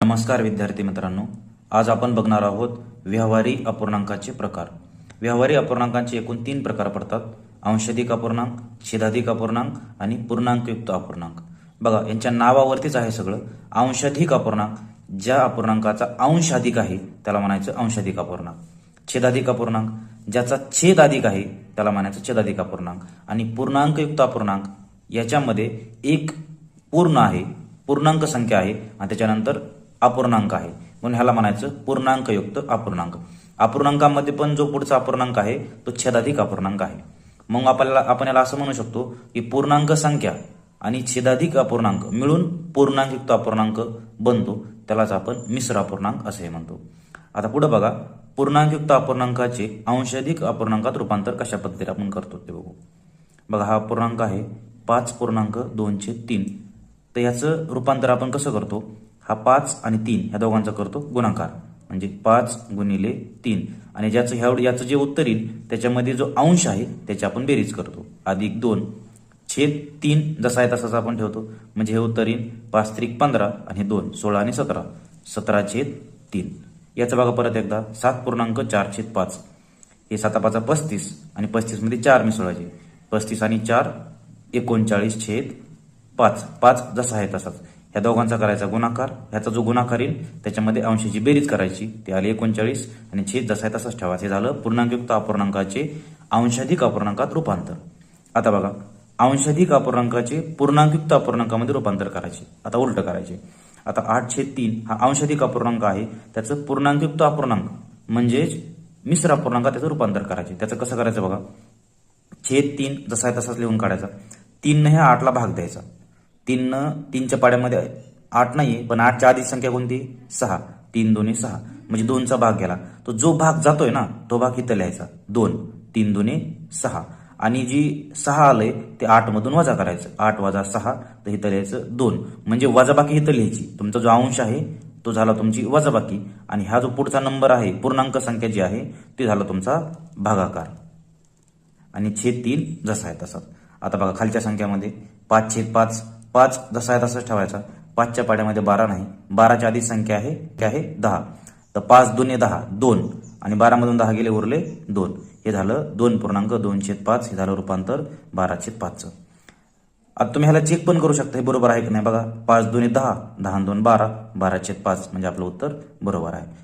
नमस्कार विद्यार्थी मित्रांनो आज आपण बघणार आहोत व्यवहारी अपूर्णांकाचे प्रकार. व्यवहारी अपूर्णांकांचे एकूण तीन प्रकार पडतात. अंशाधिक अपूर्णांक छेदाधिक अपूर्णांक आणि पूर्णांकयुक्त अपूर्णांक. बघा यांच्या नावावरतीच आहे सगळं. अंशाधिक अपूर्णांक ज्या अपूर्णांकाचा अंश अधिक आहे त्याला म्हणायचं अंशाधिक अपूर्णांक. छेदाधिक अपूर्णांक ज्याचा छेद अधिक आहे त्याला म्हणायचं छेदाधिक अपूर्णांक. आणि पूर्णांकयुक्त अपूर्णांक याच्यामध्ये एक पूर्ण आहे पूर्णांक संख्या आहे आणि त्याच्यानंतर अपूर्णांक आहे. म्हणून ह्याला म्हणायचं पूर्णांकयुक्त अपूर्णांक. अपूर्णांकामध्ये पण जो पुढचा अपूर्णांक आहे तो छेदाधिक अपूर्णांक आहे. मग आपल्याला आपण याला असं म्हणू शकतो की पूर्णांक संख्या आणि छेदाधिक अपूर्णांक मिळून पूर्णांकयुक्त अपूर्णांक बनतो. त्यालाच आपण मिश्र अपूर्णांक असे म्हणतो. आता पुढे बघा. पूर्णांकयुक्त अपूर्णांकाचे अंशाधिक अपूर्णांकात रूपांतर कशा पद्धतीने आपण करतो ते बघू. बघा हा अपूर्णांक आहे. पाच पूर्णांक दोनशे तीन. तर याचं रूपांतर आपण कसं करतो? हा पाच आणि तीन ह्या दोघांचा करतो गुणाकार. म्हणजे पाच गुणिले तीन. आणि ज्याचं ह्या याचं जे उत्तर येईल त्याच्यामध्ये जो अंश आहे त्याची आपण बेरीज करतो. अधिक दोन छेद तीन जसा आहे तसाच आपण ठेवतो. म्हणजे हे उत्तर येईल पाच त्रिक पंधरा आणि दोन सोळा आणि सतरा. सतरा छेद तीन. याचं बघा परत एकदा. सात पूर्णांक चार छेद पाच. हे सातापाचा पस्तीस आणि पस्तीसमध्ये चार मिसळायचे पस्तीस आणि चार एकोणचाळीस छेद पाच. पाच जसा आहे तसाच. ह्या दोघांचा करायचा गुणाकार ह्याचा जो गुणाकार येईल त्याच्यामध्ये अंशाची बेरीज करायची. ते आले एकोणचाळीस आणि छेद जसा आहे तसाच ठेवायचे. झालं पूर्णांकयुक्त अपूर्णांकाचे अंशाधिक अपूर्णांकात रूपांतर. आता बघा अंशाधिक अपूर्णांकाचे पूर्णांकयुक्त अपूर्णांकामध्ये रूपांतर करायचे. आता उलट करायचे. आता आठ छेद तीन हा अंशाधिक अपूर्णांक आहे. त्याचं पूर्णांकयुक्त अपूर्णांक म्हणजेच मिश्र अपूर्णांकात त्याचं रूपांतर करायचे. त्याचं कसं करायचं बघा? छेद तीन जसा आहे तसाच लिहून काढायचा. तीनने ह्या आठला भाग द्यायचा. तीन तीनच्या पाड्यामध्ये आठ नाही पण आठच्या आधी संख्या कोणती? सहा. तीन दोन्ही सहा. म्हणजे दोनचा भाग गेला. तो जो भाग जातोय ना तो भाग इथं लिहायचा. दोन तीन दोन्ही सहा. आणि जी सहा आलंय ते आठ मधून वजा करायचं. आठ वजा सहा तर इथं लिहायचं दोन. म्हणजे वजाबाकी इथं लिहायची. तुमचा जो अंश आहे तो झाला तुमची वजाबाकी. आणि हा जो पुढचा नंबर आहे पूर्णांक संख्या जी आहे ती झाला तुमचा भागाकार. आणि छेद तीन जसा आहे तसा आता बघा खालच्या संख्यामध्ये पाच छेद पाच पाच जसा आहे तसाच ठेवायचा. पाचच्या पाड्यामध्ये बारा नाही. बाराच्या आधी संख्या आहे ते आहे दहा. तर पाच दोन्ही दहा दोन. आणि बारामधून दहा गेले उरले दोन. हे झालं दोन पूर्णांक दोनशे पाच. हे झालं रूपांतर बाराशे पाचचं. आता तुम्ही ह्याला चेक पण करू शकता. हे बरोबर आहे की नाही बघा? पाच दोन्ही दहा दहा दोन बारा. बाराशे पाच म्हणजे आपलं उत्तर बरोबर आहे.